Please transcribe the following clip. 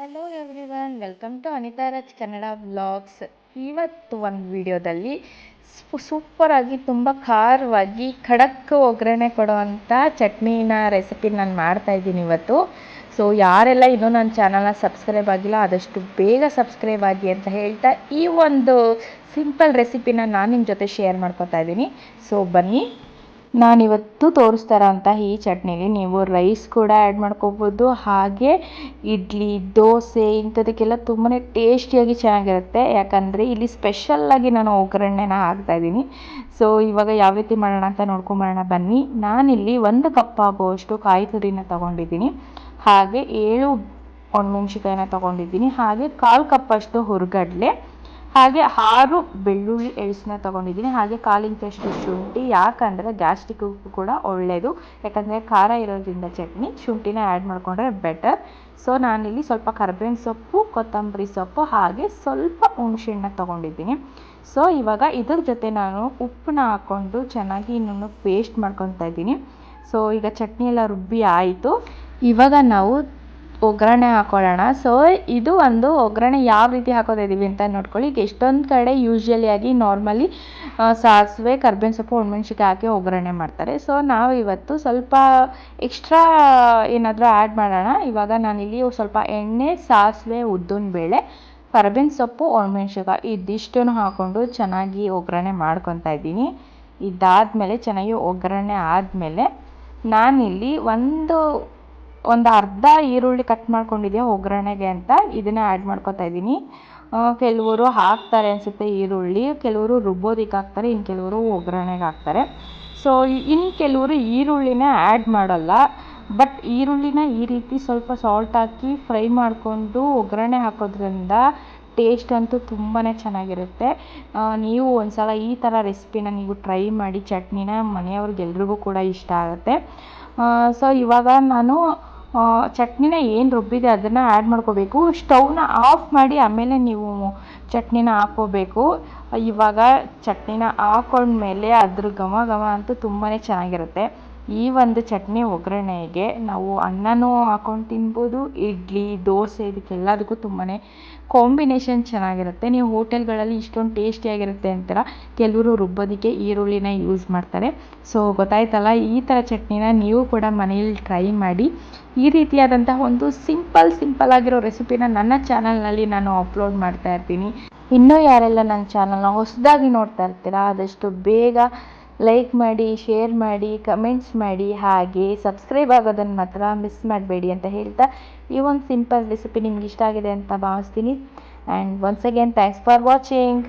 Hello everyone welcome to Anitha Raj Kannada vlogs ಇವತ್ತು ಒಂದು ವಿಡಿಯೋದಲ್ಲಿ ಸೂಪರಾಗಿ ತುಂಬ ಖಾರವಾಗಿ ಖಡಕ್ ಒಗ್ಗರಣೆ ಕೊಡುವಂಥ ಚಟ್ನಿನ ರೆಸಿಪಿ ನಾನು ಮಾಡ್ತಾಯಿದ್ದೀನಿ ಇವತ್ತು. ಸೊ ಯಾರೆಲ್ಲ ಇನ್ನೂ ನನ್ನ ಚಾನಲ್ನ ಸಬ್ಸ್ಕ್ರೈಬ್ ಆಗಿಲ್ಲ, ಆದಷ್ಟು ಬೇಗ ಸಬ್ಸ್ಕ್ರೈಬ್ ಆಗಿ ಅಂತ ಹೇಳ್ತಾ ಈ ಒಂದು ಸಿಂಪಲ್ ರೆಸಿಪಿನ ನಾನು ನಿಮ್ಮ ಜೊತೆ ಶೇರ್ ಮಾಡ್ಕೊತಾ ಇದ್ದೀನಿ. ಸೊ ಬನ್ನಿ. ನಾನಿವತ್ತು ತೋರಿಸ್ತಾ ಇರೋಂಥ ಈ ಚಟ್ನಿಲಿ. ನೀವು ರೈಸ್ ಕೂಡ ಆ್ಯಡ್ ಮಾಡ್ಕೋಬೋದು. ಹಾಗೆ ಇಡ್ಲಿ, ದೋಸೆ ಇಂಥದಕ್ಕೆಲ್ಲ ತುಂಬಾ ಟೇಸ್ಟಿಯಾಗಿ ಚೆನ್ನಾಗಿರುತ್ತೆ. ಯಾಕಂದರೆ ಇಲ್ಲಿ ಸ್ಪೆಷಲ್ಲಾಗಿ ನಾನು ಒಗ್ಗರಣೆನ ಹಾಕ್ತಾಯಿದ್ದೀನಿ ಸೊ ಇವಾಗ ಯಾವ ರೀತಿ ಮಾಡೋಣ ಅಂತ ನೋಡ್ಕೊಂಬರೋಣ ಬನ್ನಿ. ನಾನಿಲ್ಲಿ ಒಂದು ಕಪ್ ಆಗುವಷ್ಟು ಕಾಯಿ ತುರಿನ ತೊಗೊಂಡಿದ್ದೀನಿ. ಹಾಗೆ ಏಳು ಒಣಮೆಣ್ಸಿಕಾಯಿನ ತೊಗೊಂಡಿದ್ದೀನಿ. ಹಾಗೆ ಕಾಲು ಕಪ್ಪಷ್ಟು ಹುರ್ಗಡ್ಲೆ. ಹಾಗೆ ಆರು ಬೆಳ್ಳುಳ್ಳಿ ಎಳ್ಸನ್ನ ತಗೊಂಡಿದ್ದೀನಿ. ಹಾಗೆ ಕಾಲಿಂಗ್ ಇಂಚಷ್ಟು ಶುಂಠಿ, ಯಾಕಂದರೆ ಗ್ಯಾಸ್ಟ್ರಿಕ್ ಕೂಡ ಒಳ್ಳೆಯದು ಯಾಕಂದರೆ ಖಾರ ಇರೋದ್ರಿಂದ ಚಟ್ನಿ ಶುಂಠಿನ ಆ್ಯಡ್ ಮಾಡಿಕೊಂಡ್ರೆ ಬೆಟರ್ ಸೊ ನಾನಿಲ್ಲಿ ಸ್ವಲ್ಪ ಕರ್ಬೇವಿನ ಸೊಪ್ಪು, ಕೊತ್ತಂಬರಿ ಸೊಪ್ಪು, ಹಾಗೆ ಸ್ವಲ್ಪ ಹುಣಸೆಣ್ಣ ತೊಗೊಂಡಿದ್ದೀನಿ. ಸೊ ಇವಾಗ ಇದ್ರ ಜೊತೆ ನಾನು ಉಪ್ಪನ್ನ ಹಾಕ್ಕೊಂಡು ಚೆನ್ನಾಗಿ ಇನ್ನೊಂದು ಪೇಸ್ಟ್ ಮಾಡ್ಕೊತಾ ಇದ್ದೀನಿ. ಸೊ ಈಗ ಚಟ್ನಿ ಎಲ್ಲ ರುಬ್ಬಿ ಆಯಿತು. ಇವಾಗ ನಾವು ಒಗ್ಗರಣೆ ಹಾಕೊಳ್ಳೋಣ. ಸೊ ಇದು ಒಂದು ಒಗ್ಗರಣೆ ಯಾವ ರೀತಿ ಹಾಕೋದಿದ್ದೀವಿ ಅಂತ ನೋಡ್ಕೊಳ್ಳಿ. ಈಗ ಎಷ್ಟೊಂದು ಕಡೆ ಯೂಶ್ವಲಿ ಆಗಿ ನಾರ್ಮಲಿ ಸಾಸಿವೆ, ಕರ್ಬೇವಿನ ಸೊಪ್ಪು ಒಣಮೆಣ್ಸಿಕಾಯಿ ಹಾಕಿ ಒಗ್ಗರಣೆ ಮಾಡ್ತಾರೆ. ಸೊ ನಾವು ಇವತ್ತು ಸ್ವಲ್ಪ ಎಕ್ಸ್ಟ್ರಾ ಏನಾದರೂ ಆ್ಯಡ್ ಮಾಡೋಣ. ಇವಾಗ ನಾನಿಲ್ಲಿ ಸ್ವಲ್ಪ ಎಣ್ಣೆ, ಸಾಸಿವೆ, ಉದ್ದಿನ ಬೇಳೆ, ಕರ್ಬೇವಿನ ಸೊಪ್ಪು ಒಣಮೆಣ್ಸಿಕಾಯಿ ಇದಿಷ್ಟನ್ನು ಹಾಕ್ಕೊಂಡು ಚೆನ್ನಾಗಿ ಒಗ್ಗರಣೆ ಮಾಡ್ಕೊತಾ ಇದ್ದೀನಿ. ಇದಾದಮೇಲೆ ಚೆನ್ನಾಗಿ ಒಗ್ಗರಣೆ ಆದಮೇಲೆ ನಾನಿಲ್ಲಿ ಒಂದು ಒಂದು ಅರ್ಧ ಈರುಳ್ಳಿ ಕಟ್ ಮಾಡ್ಕೊಂಡಿದ್ಯಾ ಒಗ್ಗರಣೆಗೆ ಅಂತ ಇದನ್ನು ಆ್ಯಡ್ ಮಾಡ್ಕೊತಾ ಇದ್ದೀನಿ. ಕೆಲವರು ಹಾಕ್ತಾರೆ ಅನಿಸುತ್ತೆ ಈರುಳ್ಳಿ, ಕೆಲವರು ರುಬ್ಬೋದಿಕ್ಕೆ ಹಾಕ್ತಾರೆ ಇನ್ನು ಕೆಲವರು ಒಗ್ಗರಣೆಗೆ ಹಾಕ್ತಾರೆ. ಸೊ ಇನ್ನು ಕೆಲವರು ಈರುಳ್ಳಿನ ಆ್ಯಡ್ ಮಾಡಲ್ಲ ಬಟ್ ಈರುಳ್ಳಿನ ಈ ರೀತಿ ಸ್ವಲ್ಪ ಸಾಲ್ಟ್ ಹಾಕಿ ಫ್ರೈ ಮಾಡಿಕೊಂಡು ಒಗ್ಗರಣೆ ಹಾಕೋದ್ರಿಂದ ಟೇಸ್ಟ್ ಅಂತೂ ತುಂಬಾ ಚೆನ್ನಾಗಿರುತ್ತೆ. ನೀವು ಒಂದು ಸಲ ಈ ಥರ ರೆಸಿಪಿನ ನೀವು ಟ್ರೈ ಮಾಡಿ, ಚಟ್ನಿನ ಮನೆಯವ್ರಿಗೆಲ್ರಿಗೂ ಕೂಡ ಇಷ್ಟ ಆಗುತ್ತೆ. ಸೊ ಇವಾಗ ನಾನು ಚಟ್ನಿನ ಏನು ರುಬ್ಬಿದೆ ಅದನ್ನು ಆ್ಯಡ್ ಮಾಡ್ಕೋಬೇಕು. ಸ್ಟೌವ್ನ ಆಫ್ ಮಾಡಿ ಆಮೇಲೆ ನೀವು ಚಟ್ನಿನ ಹಾಕ್ಕೋಬೇಕು. ಇವಾಗ ಚಟ್ನಿನ ಹಾಕೊಂಡ್ಮೇಲೆ ಅದ್ರ ಘಮ ಘಮ ಅಂತೂ ತುಂಬಾ ಚೆನ್ನಾಗಿರುತ್ತೆ. ಈ ಒಂದು ಚಟ್ನಿ ಒಗ್ಗರಣೆಗೆ ನಾವು ಅನ್ನನೂ ಹಾಕೊಂಡು ತಿನ್ಬೋದು, ಇಡ್ಲಿ, ದೋಸೆ ಇದಕ್ಕೆಲ್ಲದಕ್ಕೂ ತುಂಬಾ ಕಾಂಬಿನೇಷನ್ ಚೆನ್ನಾಗಿರುತ್ತೆ. ನೀವು ಹೋಟೆಲ್ಗಳಲ್ಲಿ ಇಷ್ಟೊಂದು ಟೇಸ್ಟಿಯಾಗಿರುತ್ತೆ ಅಂತೀರ, ಕೆಲವರು ರುಬ್ಬೋದಕ್ಕೆ ಈರುಳ್ಳಿನ ಯೂಸ್ ಮಾಡ್ತಾರೆ. ಸೊ, ಗೊತ್ತಾಯ್ತಲ್ಲ, ಈ ಥರ ಚಟ್ನಿನ ನೀವು ಕೂಡ ಮನೆಯಲ್ಲಿ ಟ್ರೈ ಮಾಡಿ. ಈ ರೀತಿಯಾದಂತಹ ಒಂದು ಸಿಂಪಲ್ ಸಿಂಪಲ್ ಆಗಿರೋ ರೆಸಿಪಿನ ನನ್ನ ಚಾನಲ್ನಲ್ಲಿ ನಾನು ಅಪ್ಲೋಡ್ ಮಾಡ್ತಾ ಇರ್ತೀನಿ. ಇನ್ನೂ ಯಾರೆಲ್ಲ ನನ್ನ ಚಾನಲ್ನ ಹೊಸದಾಗಿ ನೋಡ್ತಾ ಇರ್ತೀರಾ, ಆದಷ್ಟು ಬೇಗ ಲೈಕ್ ಮಾಡಿ ಶೇರ್ ಮಾಡಿ ಕಮೆಂಟ್ಸ್ ಮಾಡಿ ಹಾಗೆ ಸಬ್ಸ್ಕ್ರೈಬ್ ಆಗೋದನ್ನು ಮಾತ್ರ ಮಿಸ್ ಮಾಡಬೇಡಿ ಅಂತ ಹೇಳ್ತಾ ಈ ಒಂದು ಸಿಂಪಲ್ ರೆಸಿಪಿ ನಿಮ್ಗೆ ಇಷ್ಟ ಆಗಿದೆ ಅಂತ ಭಾವಿಸ್ತೀನಿ. And once again thanks for watching